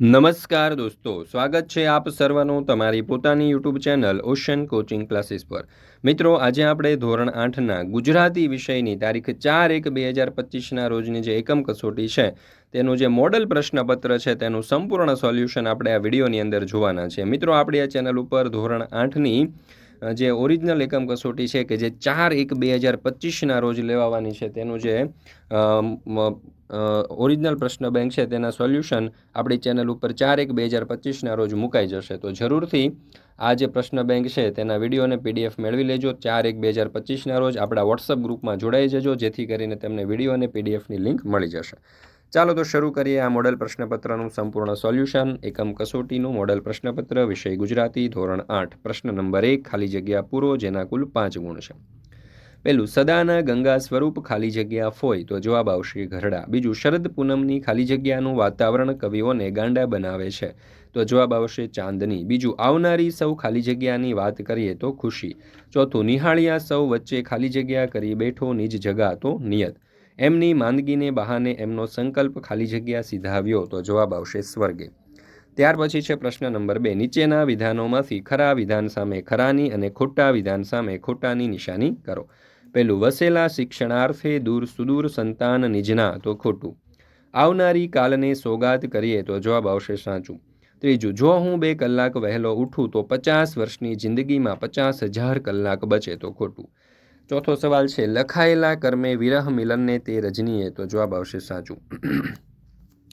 નમસ્કાર દોસ્તો, સ્વાગત છે આપ સર્વનું તમારી પોતાની YouTube channel ocean coaching classes પર. મિત્રો, આજે આપણે ધોરણ આઠના ગુજરાતી વિષયની તારીખ ચાર એક બે હજાર પચીસના રોજની જે એકમ કસોટી છે, તેનું જે મોડલ પ્રશ્નપત્ર છે, તેનું સંપૂર્ણ સોલ્યુશન આપણે આ વિડીયોની અંદર જોવાના છે. મિત્રો, આપણી આ ચેનલ ઉપર ધોરણ આઠની જે ઓરિજિનલ એકમ કસોટી છે, કે જે ચાર એક બે હજાર પચીસના રોજ લેવાવાની છે, તેનું જે ઓરિજિનલ પ્રશ્ન બેંક છે, તેના સોલ્યુશન આપણી ચેનલ ઉપર ચાર એક બે હજાર પચીસના રોજ મુકાઈ જશે. તો જરૂરથી આ જે પ્રશ્ન બેંક છે, તેના વીડિયો અને પીડીએફ મેળવી લેજો. ચાર એક બે હજાર પચીસના રોજ આપણા વોટ્સઅપ ગ્રુપમાં જોડાઈ જજો, જેથી કરીને તેમને વીડિયો અને પીડીએફની લિંક મળી જશે. ચાલો તો શરૂ કરીએ આ મોડલ પ્રશ્નપત્રનું સંપૂર્ણ સોલ્યુશન એકમ કસોટીનું મોડલ પ્રશ્નપત્ર, વિષય ગુજરાતી, ધોરણ આઠ. પ્રશ્ન નંબર એક, ખાલી જગ્યા પૂરો, જેના કુલ પાંચ ગુણ છે. પહેલું સદાના ગંગા સ્વરૂપ ખાલી જગ્યા ફોય તો જવાબ આવશે ઘરડા. બીજું, શરદ પૂનમની ખાલી જગ્યાનું વાતાવરણ કવિઓને ગાંડા બનાવે છે તો જવાબ આવશે ચાંદની. બીજું, આવનારી સૌ ખાલી જગ્યાની વાત કરીએ તો ખુશી. ચોથું, નિહાળિયા સૌ વચ્ચે ખાલી જગ્યા કરી બેઠો નિજ જગા તો નિયત. એમની માંદગીને બહાને એમનો સંકલ્પ ખાલી જગ્યા સીધાવ્યો તો જવાબ આવશે સ્વર્ગે. ત્યાર પછી છે પ્રશ્ન નંબર બે. નીચેના વિધાનોમાંથી ખરા વિધાન સામે ખરાની અને ખોટા વિધાન સામે ખોટાની નિશાની કરો. પહેલું વસેલા શિક્ષણાર્થે દૂર સુદૂર સંતાન નિજના તો ખોટું. આવનારી કાલને સોગાત કરીએ તો જવાબ આવશે સાચું. ત્રીજું, જો હું બે કલાક વહેલો ઉઠું તો પચાસ વર્ષની જિંદગીમાં પચાસ હજાર કલાક બચે તો ખોટું. ચોથો સવાલ છે, લખાયેલા કર્મે વિરહ મિલનને તે રજનીએ તો જવાબ આવશે સાચું.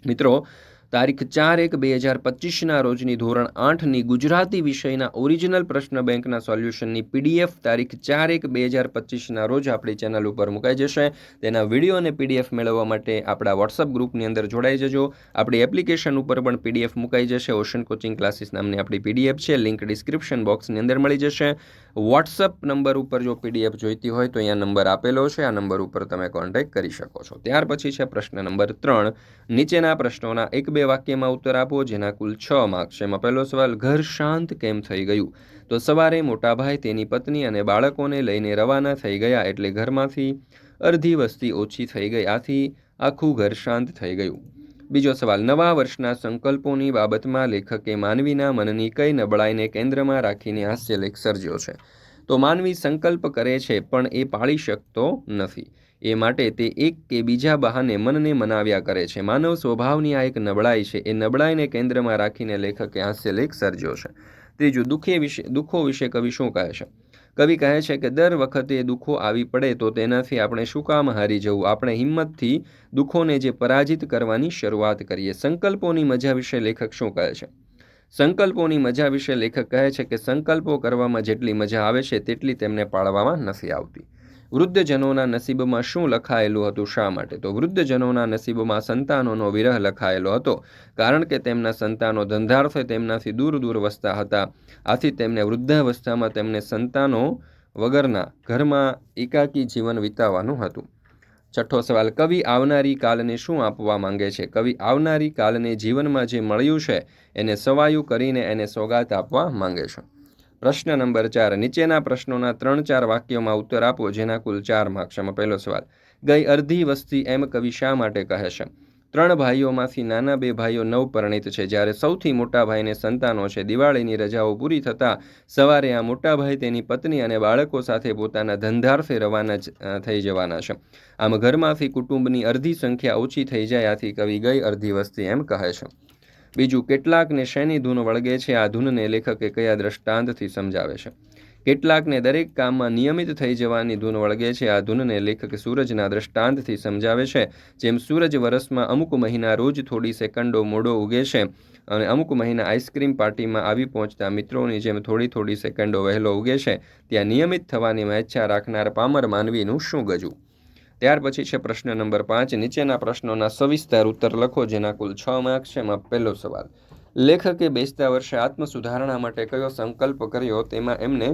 મિત્રો તારીખ ચાર એક બે હજાર પચીસના રોજની ધોરણ આઠની ગુજરાતી વિષયના ઓરિજિનલ પ્રશ્ન બેંકના સોલ્યુશનની પીડીએફ તારીખ ચાર એક બે હજાર પચીસના રોજ આપણી ચેનલ ઉપર મુકાઈ જશે. તેના વીડિયો અને પીડીએફ મેળવવા માટે આપણા વોટ્સઅપ ગ્રુપની અંદર જોડાઈ જજો. આપણી એપ્લિકેશન ઉપર પણ પીડીએફ મુકાઈ જશે. ઓશન કોચિંગ ક્લાસીસ નામની આપણી પીડીએફ છે. લિંક ડિસ્ક્રિપ્શન બોક્સની અંદર મળી જશે. વોટ્સઅપ નંબર ઉપર જો પીડીએફ જોઈતી હોય તો અહીંયા નંબર આપેલો છે. આ નંબર ઉપર તમે કોન્ટેક્ટ કરી શકો છો. ત્યાર પછી છે પ્રશ્ન નંબર ત્રણ. નીચેના પ્રશ્નોના એક બે વાક્યમાં ઉત્તર આપો, જેના કુલ છ માર્ક્સ એમાં પહેલો સવાલ, ઘર શાંત કેમ થઈ ગયું? તો સવારે મોટાભાઈ તેની પત્ની અને બાળકોને લઈને રવાના થઈ ગયા એટલે ઘરમાંથી અડધી વસ્તી ઓછી થઈ ગઈ. આથી આખું ઘર શાંત થઈ ગયું. બીજો સવાલ, નવા વર્ષના સંકલ્પોની બાબતમાં લેખકે માનવીના મનની કઈ નબળાઈને કેન્દ્રમાં રાખીને હાસ્યલેખ સર્જ્યો છે? તો માનવી સંકલ્પ કરે છે, પણ એ પાળી શકતો નથી. એ માટે તે એક કે બીજા બહાને મનને મનાવ્યા કરે છે. માનવ સ્વભાવની આ એક નબળાઈ છે. એ નબળાઈને કેન્દ્રમાં રાખીને લેખકે હાસ્યલેખ સર્જ્યો છે. ત્રીજું, દુઃખે વિશે, દુઃખો વિશે કવિ શું કહે છે? કવિ કહે છે કે દર વખતે દુઃખો આવી પડે તો તેનાથી આપણે શું કામ હારી જવું? આપણે હિંમતથી દુઃખોને જે પરાજિત કરવાની શરૂઆત કરીએ. સંકલ્પોની મજા વિશે લેખક શું કહે છે? સંકલ્પોની મજા વિશે લેખક કહે છે કે સંકલ્પો કરવામાં જેટલી મજા આવે છે તેટલી તેમને પાળવામાં નથી આવતી. વૃદ્ધજનોના નસીબમાં શું લખાયેલું હતું શા માટે? તો વૃદ્ધજનોના નસીબમાં સંતાનોનો વિરહ લખાયેલો હતો, કારણ કે તેમના સંતાનો ધંધાર્થે તેમનાથી દૂર દૂર વસતા હતા. આથી તેમને વૃદ્ધાવસ્થામાં તેમને સંતાનો વગરના ઘરમાં એકાકી જીવન વિતાવવાનું હતું. છઠ્ઠો સવાલ, કવિ આવનારી કાલને શું આપવા માંગે છે? કવિ આવનારી કાલને જીવનમાં જે મળ્યું છે, એને સવાયું કરીને એને સોગાત આપવા માંગે છે. પ્રશ્ન નંબર ચાર, નીચેના પ્રશ્નોના ત્રણ ચાર વાક્યોમાં ઉત્તર આપો, જેના કુલ ચાર માર્ક્સમાં પહેલો સવાલ, ગઈ અડધી વસ્તી એમ કવિ શા માટે કહે છે? ત્રણ ભાઈઓમાંથી નાના બે ભાઈઓ નવપરણિત છે. જ્યારે સૌથી મોટા ભાઈને સંતાનો છે, દિવાળીની રજાઓ પૂરી થતાં સવારે આ મોટા ભાઈ તેની પત્ની અને બાળકો સાથે પોતાના ધંધાર્થે રવાના થઈ જવાના છે. આમ ઘરમાંથી કુટુંબની અડધી સંખ્યા ઓછી થઈ જાય, આથી કવિ ગઈ અડધી વસ્તી એમ કહે છે. બીજું, કેટલાકને શેની ધૂન વળગે છે? આ ધૂનને લેખકે કયા દ્રષ્ટાંતથી સમજાવે છે? કેટલાકને દરેક કામમાં નિયમિત થઈ જવાની ધૂન વળગે છે. આ ધૂનને લેખક સૂરજના દ્રષ્ટાંતથી સમજાવે છે, જેમ સૂરજ વરસમાં અમુક મહિના રોજ થોડી સેકન્ડો મોડો ઉગે છે અને અમુક મહિના આઈસ્ક્રીમ પાર્ટીમાં આવી પહોંચતા મિત્રોની જેમ થોડી થોડી સેકન્ડો વહેલો ઉગે છે. ત્યાં નિયમિત થવાની ઈચ્છા રાખનાર પામર માનવીનું શું ગજું? ત્યાર પછી છે પ્રશ્ન નંબર પાંચ. નીચેના પ્રશ્નોના સવિસ્તાર ઉત્તર લખો, જેના કુલ છ માર્ક્સ છે. એમાં પહેલો સવાલ. લેખકે બેસતા વર્ષે આત્મ સુધારણા માટે કયો સંકલ્પ કર્યો? તેમાં એમને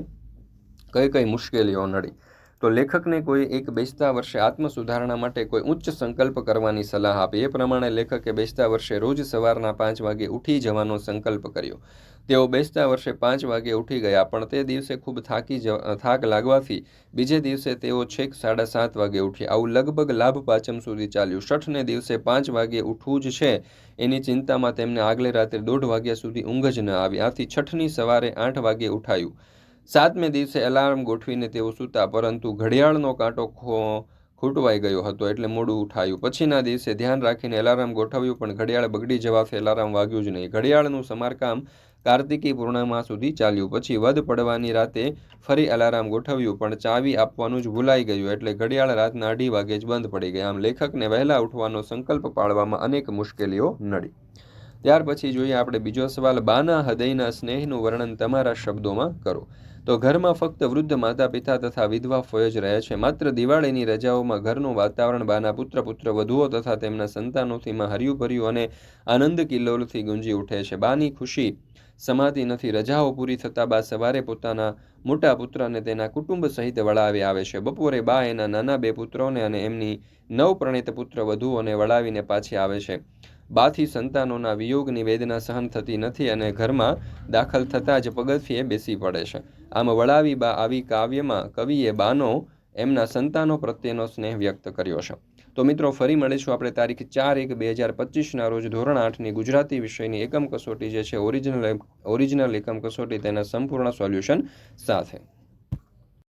કઈ કઈ મુશ્કેલીઓ નડી. તો લેખકને કોઈ એક બેસતા વર્ષે આત્મસુધારણા માટે કોઈ ઉચ્ચ સંકલ્પ કરવાની સલાહ આપી. એ પ્રમાણે લેખકે બેસતા વર્ષે રોજ સવારના પાંચ વાગે ઉઠી જવાનો સંકલ્પ કર્યો. તેઓ બેસતા વર્ષે પાંચ વાગે ઉઠી ગયા, પણ તે દિવસે ખૂબ થાકી થાક લાગવાથી બીજે દિવસે તેઓ છેક સાડા સાત વાગે ઉઠ્યા. આવું લગભગ લાભ પાંચમ સુધી ચાલ્યું. છઠને દિવસે પાંચ વાગે ઉઠવું જ છે, એની ચિંતામાં તેમને આગલે રાત્રે દોઢ વાગ્યા સુધી ઊંઘ જ ન આવી. આથી છઠની સવારે આઠ વાગે ઉઠાયું. સાતમે દિવસે એલાર્મ ગોઠવીને તેઓ સૂતા, પરંતુ ઘડિયાળનો કાંટો ખૂટવાઈ ગયો હતો એટલે મોડું ઉઠાયું. પછીના દિવસે ધ્યાન રાખીને એલાર્મ ગોઠવ્યું, પણ ઘડિયાળ બગડી જવાથી એલાર્મ વાગ્યું જ નહીં. ઘડિયાળનું સમારકામ કાર્તિકી પૂર્ણિમા સુધી ચાલ્યું. પછી વધ પડવાની રાતે ફરી અલાર્મ ગોઠવ્યું, પણ ચાવી આપવાનું જ ભૂલાઈ ગયું એટલે ઘડિયાળ રાતના અઢી વાગે જ બંધ પડી ગઈ. આમ લેખકને વહેલા ઉઠવાનો સંકલ્પ પાળવામાં અનેક મુશ્કેલીઓ નડી. ત્યાર પછી જોઈએ આપણે બીજો સવાલ, બાના હૃદયના સ્નેહનું વર્ણન તમારા શબ્દોમાં કરો. તો ઘરમાં ફક્ત વૃદ્ધ માતા પિતા તથા વિધવા ફોય જ રહે છે. માત્ર દિવાળીની રજાઓમાં ઘરનું વાતાવરણ બાના પુત્ર પુત્ર, વધુઓ તથા તેમના સંતાનોથી માં હર્યું ભર્યું અને આનંદ કિલ્લોલથી ગુંજી ઉઠે છે. બાની ખુશી સમાતી નથી. રજાઓ પૂરી થતાં બા સવારે પોતાના મોટા પુત્રને તેના કુટુંબ સહિત વળાવી આવે છે. બપોરે બા એના નાના બે પુત્રોને અને એમની નવપ્રણિત પુત્ર, વધુઓને વળાવીને પાછી આવે છે. બાથી સંતાનોના વિયોગની વેદના સહન થતી નથી અને ઘરમાં દાખલ થતાં જ પગથિયે બેસી પડે છે. આમ વળાવી બા આવી કાવ્યમાં કવિએ બાનો એમના સંતાનો પ્રત્યેનો સ્નેહ વ્યક્ત કર્યો છે. તો મિત્રો, ફરી મળીશું આપણે તારીખ ચાર એક બે હજાર પચીસના રોજ ધોરણ આઠની ગુજરાતી વિષયની એકમ કસોટી જે છે ઓરિજિનલ ઓરિજિનલ એકમ કસોટી તેના સંપૂર્ણ સોલ્યુશન સાથે.